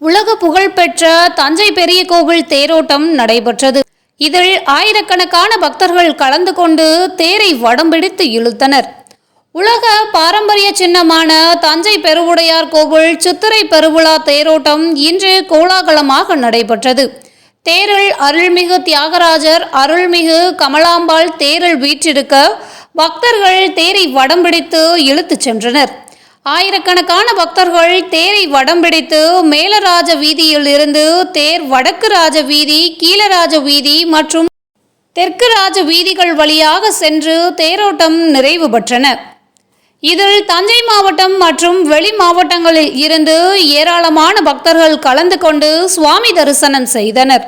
உலக புகழ்பெற்ற தஞ்சை பெரிய கோவில் தேரோட்டம் நடைபெற்றது. இதில் ஆயிரக்கணக்கான பக்தர்கள் கலந்து கொண்டு தேரை வடம்பிடித்து இழுத்தனர். உலக பாரம்பரிய சின்னமான தஞ்சை பெருவுடையார் கோவில் சித்திரை பெருவிழா தேரோட்டம் இன்று கோலாகலமாக நடைபெற்றது. தேரில் அருள்மிகு தியாகராஜர் அருள்மிகு கமலாம்பாள் தேரில் வீற்றிருக்க பக்தர்கள் தேரை வடம்பிடித்து இழுத்துச் சென்றனர். ஆயிரக்கணக்கான பக்தர்கள் தேரை வடம் பிடித்து மேலராஜ வீதியில் இருந்து தேர் வடக்கு ராஜ வீதி கீழராஜ வீதி மற்றும் தெற்கு ராஜ வீதிகள் வழியாக சென்று தேரோட்டம் நிறைவு பெற்றன. இதில் தஞ்சை மாவட்டம் மற்றும் வெளி மாவட்டங்களில் இருந்து ஏராளமான பக்தர்கள் கலந்து கொண்டு சுவாமி தரிசனம் செய்தனர்.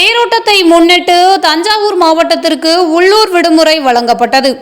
தேரோட்டத்தை முன்னிட்டு தஞ்சாவூர் மாவட்டத்திற்கு உள்ளூர் விடுமுறை வழங்கப்பட்டது.